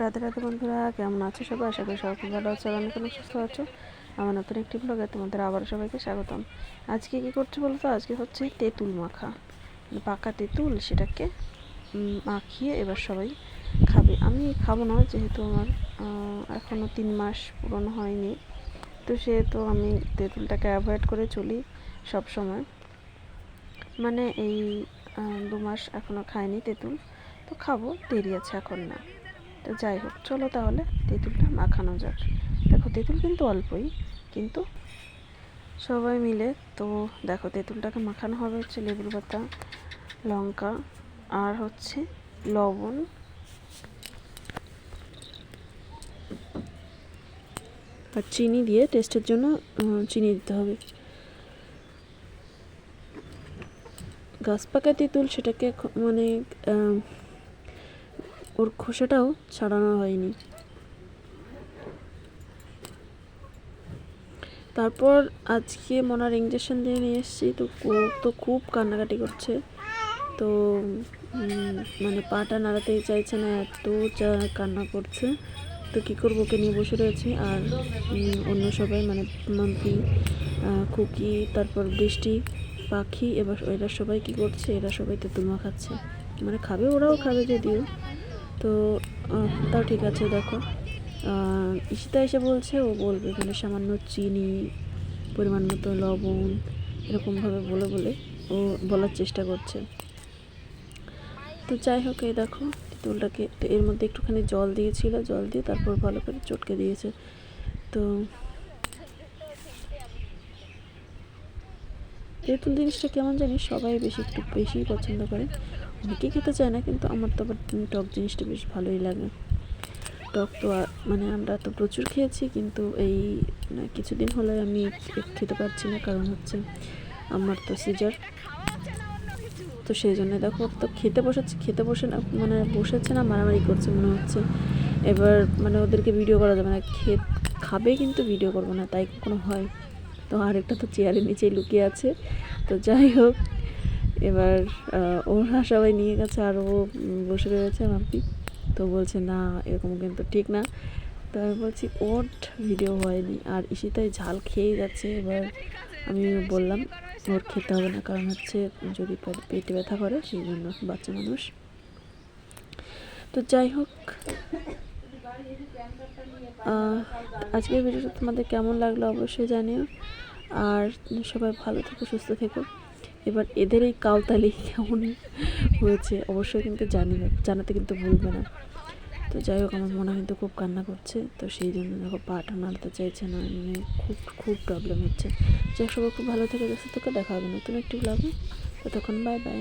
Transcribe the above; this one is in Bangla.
রাধে রাধে বন্ধুরা, কেমন আছো সবাই? আশা করি সবাই ভালো আছো অনেক অনেক সুস্থ আছো? আমার নতুন একটি ব্লগে তোমাদের আবার সবাইকে স্বাগতম। আজকে কি করছে বলো তো? আজকে হচ্ছে তেঁতুল মাখা। মানে পাকা তেঁতুল সেটাকে মাখিয়ে এবার সবাই খাবে। আমি খাব না, যেহেতু আমার এখনও তিন মাস পুরনো হয়নি। তো সেহেতু আমি তেঁতুলটাকে অ্যাভয়েড করে চলি সব সময় মানে এই দু মাস এখনও খাইনি তেঁতুল। তো খাব, দেরি আছে এখন না। তো যাই হোক, চলো তাহলে তেঁতুলটা মাখানো যাক। দেখো, তেঁতুল কিন্তু অল্পই, কিন্তু সবাই মিলে, তো দেখো, তেঁতুলটাকে মাখানো হবে হচ্ছে লেবুর পাতা, লঙ্কা, আর হচ্ছে লবণ। আর চিনি দিয়ে টেস্টের জন্য চিনি দিতে হবে। গাছ পাকা তেঁতুল সেটাকে মানে ওর খোসাটাও ছাড়ানো হয়নি। তারপর আজকে মনার ইঞ্জেকশন দিয়ে নিয়ে এসেছি, তো তো খুব কান্নাকাটি করছে। তো মানে পাটা নাড়াতেই চাইছে না, এত কান্না করছে। তো কী করব, ওকে নিয়ে বসে রয়েছি। আর অন্য সবাই মানে মাম্পি খুকি, তারপর বৃষ্টি, পাখি, এবার এরা সবাই কী করছে? এরা সবাই তেঁতুল মাখাচ্ছে মানে খাবে ওরাও খাবে যদিও। তো তাও ঠিক আছে, দেখো। ঈশিতা এসে বলছে, ও বলবে মানে সামান্য চিনি, পরিমাণ মতো লবণ, এরকমভাবে বলে বলে ও বলার চেষ্টা করছে। তো যাই হোক, এই দেখো তেঁতুলটাকে এর মধ্যে একটুখানি জল দিয়েছিল, জল দিয়ে তারপর ভালো করে চটকে দিয়েছে। তো তেঁতুল জিনিসটা কেমন জানি সবাই বেশি একটু বেশি পছন্দ করে। অনেকেই খেতে চায় না, কিন্তু আমার তো আবার টক জিনিসটা বেশ ভালোই লাগে। টক তো মানে আমরা তো প্রচুর খেয়েছি, কিন্তু এই কিছুদিন হলে আমি খেতে পারছি না, কারণ হচ্ছে আমার তো সিজার। তো সেই জন্য দেখো, তো খেতে বসেছে, খেতে বসে না মানে বসেছে না, মারামারি করছে মনে হচ্ছে। এবার মানে ওদেরকে ভিডিও করা যাবে না খে খাবে কিন্তু ভিডিও করব না, তাই কোনো হয়। তো আরেকটা তো চেয়ারের নিচেই লুকিয়ে আছে। তো যাই হোক, এবার ওরা সবাই নিয়ে গেছে আর ও বসে রয়েছে মাম্পি। তো বলছে, না, এরকম কিন্তু ঠিক না। তো আমি বলছি ওর ভিডিও হয়নি। আর ইশিতাই ঝাল খেয়ে যাচ্ছে। এবার আমি বললাম ওর খেতে হবে না, কারণ হচ্ছে যদি পেটে ব্যথা করে সেই জন্য বাচ্চা মানুষ। তো যাই হোক আজকের ভিডিওটা তোমাদের কেমন লাগল অবশ্যই জানিও। আর সবাই ভালো থেকো, সুস্থ থেকো। এবার এদের এই কাউতালি কেমন হয়েছে অবশ্যই কিন্তু জানিবে জানাতে কিন্তু ভুলবে না। তো যাই হোক, আমার মনে কিন্তু খুব কান্না করছে। তো সেই জন্য দেখো পাটা নাড়তে চাইছে না মানে খুব খুব প্রবলেম হচ্ছে। যাই সবাই খুব ভালো থেকে গেছে তোকে দেখা হবে নতুন একটি ব্লগে ততক্ষণ বাই বাই